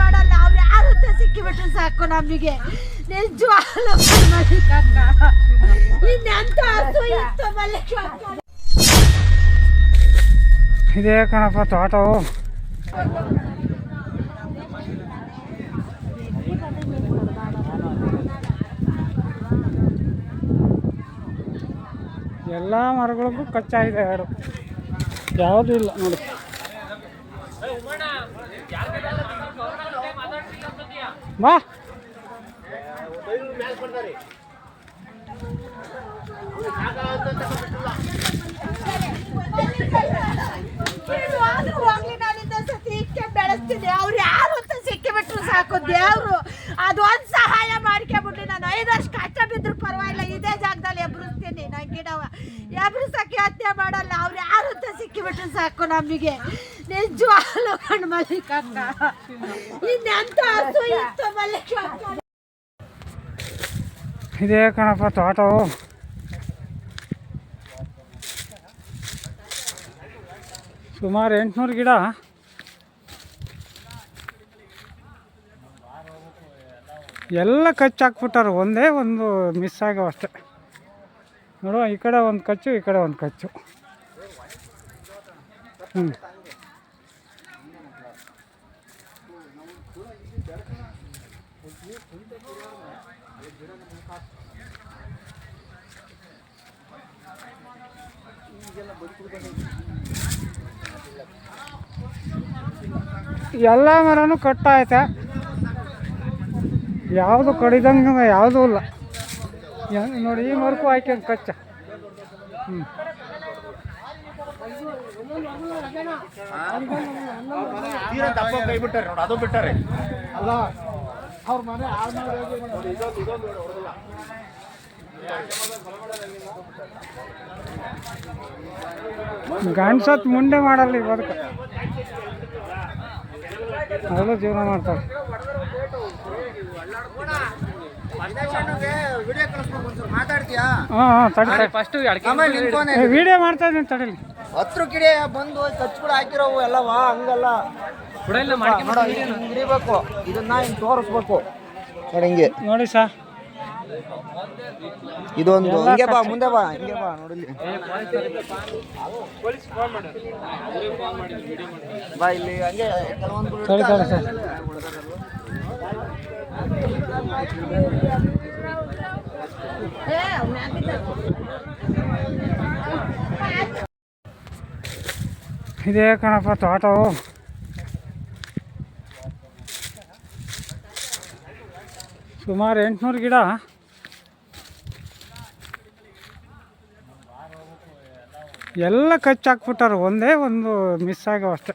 ಮಾಡಲ್ಲ, ಅವ್ರು ಯಾರು ಅಂತ ಸಿಕ್ಕಿಬಿಟ್ರೆ ಸಾಕು ನಮಗೆ. ನಿಜವಾಗ್ಲೂ ಇನ್ನೆಂತ ಹಸು ಇತ್ತು ಇದೇ ಕಣಪ್ಪ, ತೋಟವು. ಎಲ್ಲ ಮರಗಳಿಗೂ ಕಚ್ಚಾಗಿದೆ ಎರಡು ಯಾವುದೂ ಇಲ್ಲ ನೋಡಿ. ಬಾ ಬೆಳೆಸ್ತೀನಿ. ಅವ್ರು ಯಾರು ಅಂತ ಸಿಕ್ಕಿಬಿಟ್ರು ಸಾಕು, ದೇವ್ರು. ಅದೊಂದು ಸಹಾಯ ಮಾಡ್ಕೊಬಿಡ್ಲಿ. ನಾನು ಐದು ವರ್ಷ ಕಷ್ಟ ಬಿದ್ರು ಪರವಾಗಿಲ್ಲ. ಇದೇ ಜಾಗದಲ್ಲಿ ಎಬ್ರಿಸ್ತೀನಿ ಯಾರು ಸಖಿ ಹತ್ಯೆ ಮಾಡಲ್ಲ, ಅವ್ರು ಯಾರು ಅಂತ ಸಿಕ್ಕಿಬಿಟ್ರು ಸಾಕು ನಮಗೆ. ನಿಜವಾಗ್ಲೂ ಕಣ್ ಮಲ್ಲಿಕ ಇನ್ನೆಂತ ಹಸು ಇತ್ತು ಮಲ್ಲಿಕ ಇದೇ ಕಣಪ್ಪ ತೋಟವು. ಸುಮಾರು ಎಂಟುನೂರು ಗಿಡ. ಎಲ್ಲ ಕಚ್ಚು ಹಾಕ್ಬಿಟ್ಟಾರೆ ಒಂದೇ ಒಂದು ಮಿಸ್ ಆಗೋ ಅಷ್ಟೆ ನೋಡುವ, ಈ ಕಡೆ ಒಂದು ಕಚ್ಚು, ಈ ಕಡೆ ಒಂದು ಕಚ್ಚು. ಹ್ಞೂ ಎಲ್ಲ ಮರನೂ ಕಟ್ಟಾಯ್ತೆ ಯಾವುದು ಕಡಿದಂಗೆ ಯಾವುದೂ ಇಲ್ಲ. ನೋಡಿ ಈ ಮರ್ಕು ಹಾಕ್ಯಂಗೆ ಕಚ್ಚ ಹ್ಞೂ ಕೈ ಬಿಟ್ಟಾರೆ ನೋಡಿ ಅದು ಬಿಟ್ಟಾರೆ ಗಂಡ್ಸತ್ ಮುಂದೆ ಮಾಡಲ್ಲ ಬದುಕು ಅದರಲ್ಲೂ ಜೀವನ ಮಾಡ್ತಾರೆ ವಿಡಿಯೋ ಕಳಿಸ್ಬೇಕು ಒಂಚೂರು ಮಾತಾಡ್ತೀಯಾ? ಹಾಂ ಹಾಂ ತಡಿ ಫಸ್ಟ್ ತಡಿ. ವಿಡಿಯೋ ಮಾಡ್ತಾ ಇದ್ದೀನಿ ತಡೀಲಿ. ಹತ್ರ ಗಿಡ ಬಂದು ಕಚ್ ಕೂಡ ಹಾಕಿರೋವು ಎಲ್ಲವಾ ಹಂಗಲ್ಲ. ಹಿಡಿಬೇಕು. ಇದನ್ನ ಹಿಂಗೆ ತೋರಿಸ್ಬೇಕು. ನೋಡಿ ಹಿಂಗೆ. ನೋಡಿ ಸಾ. ಇದೊಂದು ಹಿಂಗೆ ಬಾ ಮುಂದೆ ಬಾ ಹಿಂಗೆ ಬಾ ನೋಡಿಲಿ ಬಾ ಇಲ್ಲಿ ಹಂಗೆ ಕೆಲವೊಂದು ಇದೇ ಕಣಪ್ಪ ತೋಟವು. ಸುಮಾರು ಎಂಟುನೂರು ಗಿಡ. ಎಲ್ಲ ಕಚ್ಚಾಕ್ಬಿಟ್ಟಾರ. ಒಂದೇ ಒಂದು ಮಿಸ್ ಆಗ್ಯಾವ ಅಷ್ಟೆ